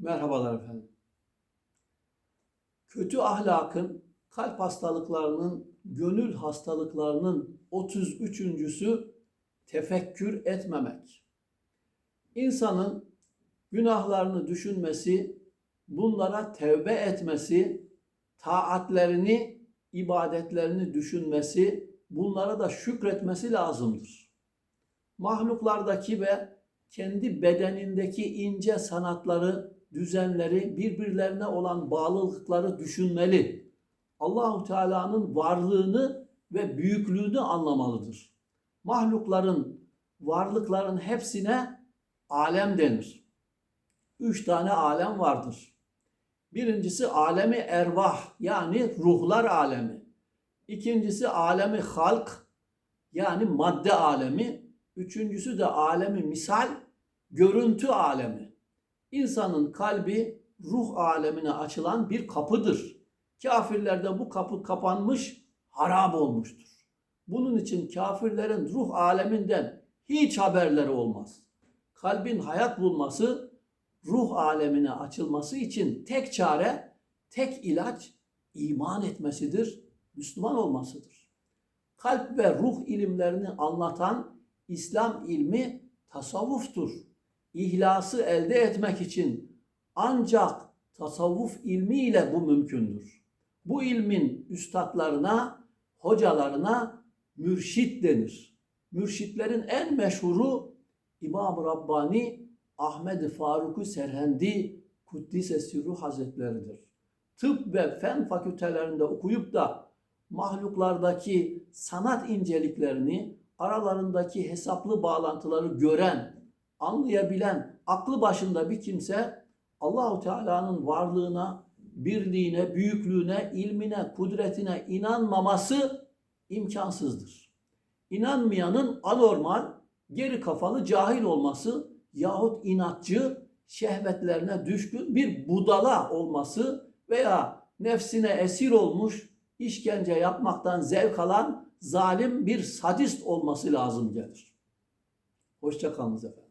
Merhabalar efendim. Kötü ahlakın, kalp hastalıklarının, gönül hastalıklarının 33.sü tefekkür etmemek. İnsanın günahlarını düşünmesi, bunlara tevbe etmesi, taatlerini, ibadetlerini düşünmesi, bunlara da şükretmesi lazımdır. Mahluklardaki ve kendi bedenindeki ince sanatları, düzenleri, birbirlerine olan bağlılıkları düşünmeli. Allahu Teala'nın varlığını ve büyüklüğünü anlamalıdır. Mahlukların, varlıkların hepsine alem denir. Üç tane alem vardır. Birincisi alemi ervah yani ruhlar alemi. İkincisi alemi halk yani madde alemi. Üçüncüsü de alemi misal, görüntü alemi. İnsanın kalbi ruh alemine açılan bir kapıdır. Kafirlerde bu kapı kapanmış, harap olmuştur. Bunun için kafirlerin ruh aleminden hiç haberleri olmaz. Kalbin hayat bulması, ruh alemine açılması için tek çare, tek ilaç iman etmesidir, Müslüman olmasıdır. Kalp ve ruh ilimlerini anlatan İslam ilmi tasavvuftur. İhlası elde etmek için ancak tasavvuf ilmiyle bu mümkündür. Bu ilmin üstadlarına, hocalarına mürşit denir. Mürşitlerin en meşhuru İmam Rabbani Ahmed Faruk Serhendi Kuddise Sirru Hazretleridir. Tıp ve fen fakültelerinde okuyup da mahluklardaki sanat inceliklerini, aralarındaki hesaplı bağlantıları gören, anlayabilen, aklı başında bir kimse Allahu Teala'nın varlığına, birliğine, büyüklüğüne, ilmine, kudretine inanmaması imkansızdır. İnanmayanın anormal, geri kafalı, cahil olması yahut inatçı, şehvetlerine düşkün bir budala olması veya nefsine esir olmuş, işkence yapmaktan zevk alan zalim bir sadist olması lazım gelir. Hoşçakalınız efendim.